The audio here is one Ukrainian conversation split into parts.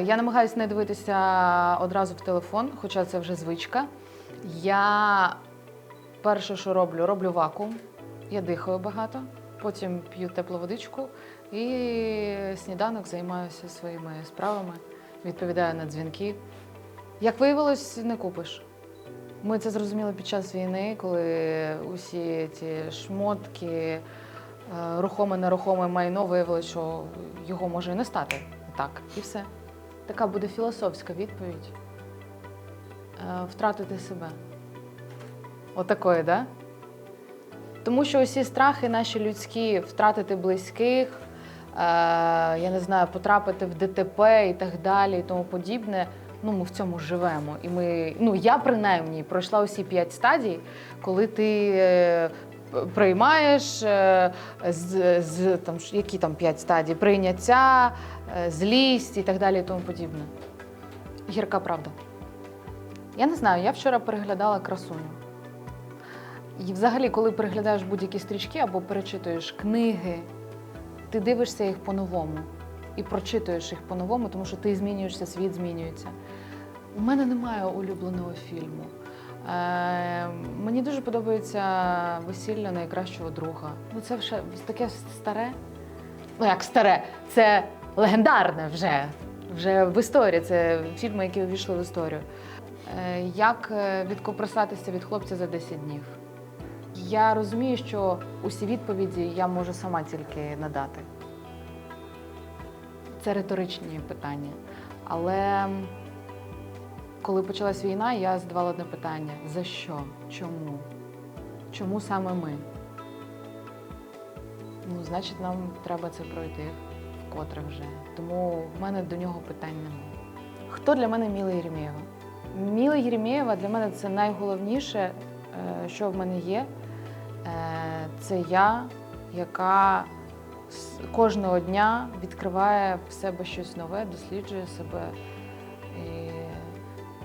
Я намагаюся не дивитися одразу в телефон, хоча це вже звичка. Я перше, що роблю, роблю вакуум. Я дихаю багато, потім п'ю теплу водичку і сніданок займаюся своїми справами, відповідаю на дзвінки. Як виявилось, не купиш. Ми це зрозуміли під час війни, коли усі ці шмотки, е, рухоме, нерухоме майно виявилось, що його може і не стати. Так, і все. Така буде філософська відповідь. Е, Втратити себе. Отакої, да? Тому що усі страхи наші людські втратити близьких, е, я не знаю, потрапити в ДТП і так далі, і тому подібне. Ну, ми в цьому живемо. І ми, ну я принаймні пройшла усі п'ять стадій, коли ти е, приймаєш е, з, з там які там п'ять стадій прийняття, е, злість і так далі, і тому подібне. Гірка правда. Я не знаю, я вчора переглядала красуню. І взагалі, коли переглядаєш будь-які стрічки або перечитуєш книги, ти дивишся їх по-новому і прочитуєш їх по-новому, тому що ти змінюєшся, світ змінюється. У мене немає улюбленого фільму. Е, мені дуже подобається весілля найкращого друга. Ну, це вже таке старе. Ну, як старе, це легендарне вже. Вже в історії. Це фільми, які увійшли в історію. Е, як е, відкопресатися від хлопця за 10 днів? Я розумію, що усі відповіді я можу сама тільки надати. Це риторичні питання. Але коли почалась війна, я задавала одне питання: за що? Чому? Чому саме ми? Ну, значить, нам треба це пройти вкотре вже. Тому в мене до нього питань немає. Хто для мене Міла Єремєєва? Міла Єремєєва для мене це найголовніше, е, що в мене є. Е, Це я, яка кожного дня відкриває в себе щось нове, досліджує себе. І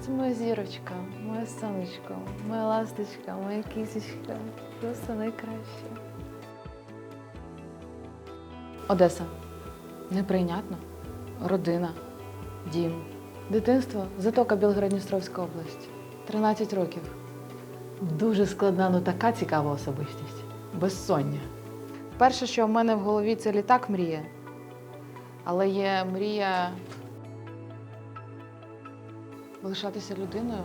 це моя зірочка, моє сонечко, моя ласточка, моя кісечка. Просто найкраще. Одеса. Неприйнятно. Родина, дім, дитинство, затока Білгород-Дністровська область. 13 років. Дуже складна, ну така цікава особистість. Безсоння. Перше, що в мене в голові, це літак мрія. Але є мрія лишатися людиною,